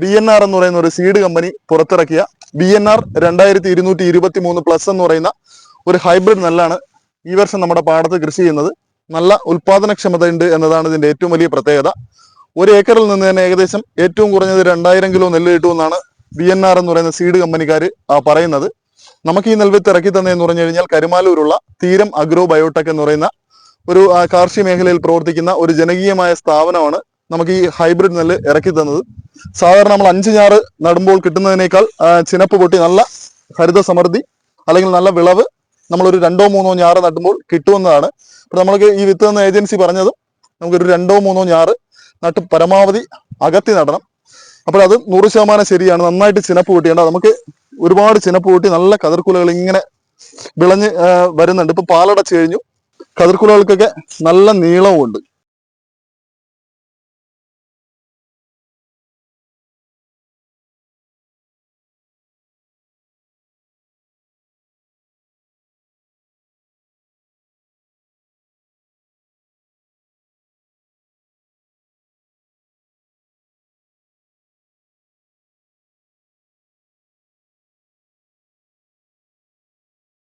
B N R എന്ന് പറയുന്ന ഒരു സീഡ് കമ്പനി പുറത്തിറക്കിയ ബി എൻ ആർ രണ്ടായിരത്തി ഇരുന്നൂറ്റി ഇരുപത്തി മൂന്ന് പ്ലസ് എന്ന് പറയുന്ന ഒരു ഹൈബ്രിഡ് നെല്ലാണ് ഈ വർഷം നമ്മുടെ പാടത്ത് കൃഷി ചെയ്യുന്നത്. നല്ല ഉൽപാദനക്ഷമത ഉണ്ട് എന്നതാണ് ഇതിന്റെ ഏറ്റവും വലിയ പ്രത്യേകത. ഒരു ഏക്കറിൽ നിന്ന് തന്നെ ഏകദേശം ഏറ്റവും കുറഞ്ഞത് രണ്ടായിരം കിലോ നെല്ല് കിട്ടുമെന്നാണ് ബി എൻ ആർ എന്ന് പറയുന്ന സീഡ് കമ്പനിക്കാർ പറയുന്നത്. നമുക്ക് ഈ നെൽവിത്ത് ഇറക്കി തന്നെയെന്ന് പറഞ്ഞു കഴിഞ്ഞാൽ കരുമാലൂരുള്ള തീരം അഗ്രോ ബയോടെക് എന്ന് പറയുന്ന ഒരു കാർഷിക മേഖലയിൽ പ്രവർത്തിക്കുന്ന ഒരു ജനകീയമായ സ്ഥാപനമാണ് നമുക്ക് ഈ ഹൈബ്രിഡ് നെല്ല് ഇറക്കി തന്നത്. സാധാരണ നമ്മൾ അഞ്ച് ഞാറ് നടുമ്പോൾ കിട്ടുന്നതിനേക്കാൾ ചിനപ്പ് പൊട്ടി നല്ല ഹരിത സമൃദ്ധി അല്ലെങ്കിൽ നല്ല വിളവ് നമ്മളൊരു രണ്ടോ മൂന്നോ ഞാറ് നടുമ്പോൾ കിട്ടുമെന്നതാണ്. അപ്പോൾ നമ്മൾക്ക് ഈ വിത്ത് എന്ന ഏജൻസി പറഞ്ഞതും നമുക്കൊരു രണ്ടോ മൂന്നോ ഞാറ് നട്ട് പരമാവധി അകത്തി നടണം. അപ്പോൾ അത് നൂറ് ശതമാനം ശരിയാണ്. നന്നായിട്ട് ചിനപ്പ് കൂട്ടിയേണ്ട നമുക്ക് ഒരുപാട് ചിനപ്പ് കൂട്ടി നല്ല കതിർക്കുലകൾ ഇങ്ങനെ വിളഞ്ഞ് വരുന്നുണ്ട്. ഇപ്പൊ പാലടച്ച് കഴിഞ്ഞു. കതിർക്കുലകൾക്കൊക്കെ നല്ല നീളവും ഉണ്ട്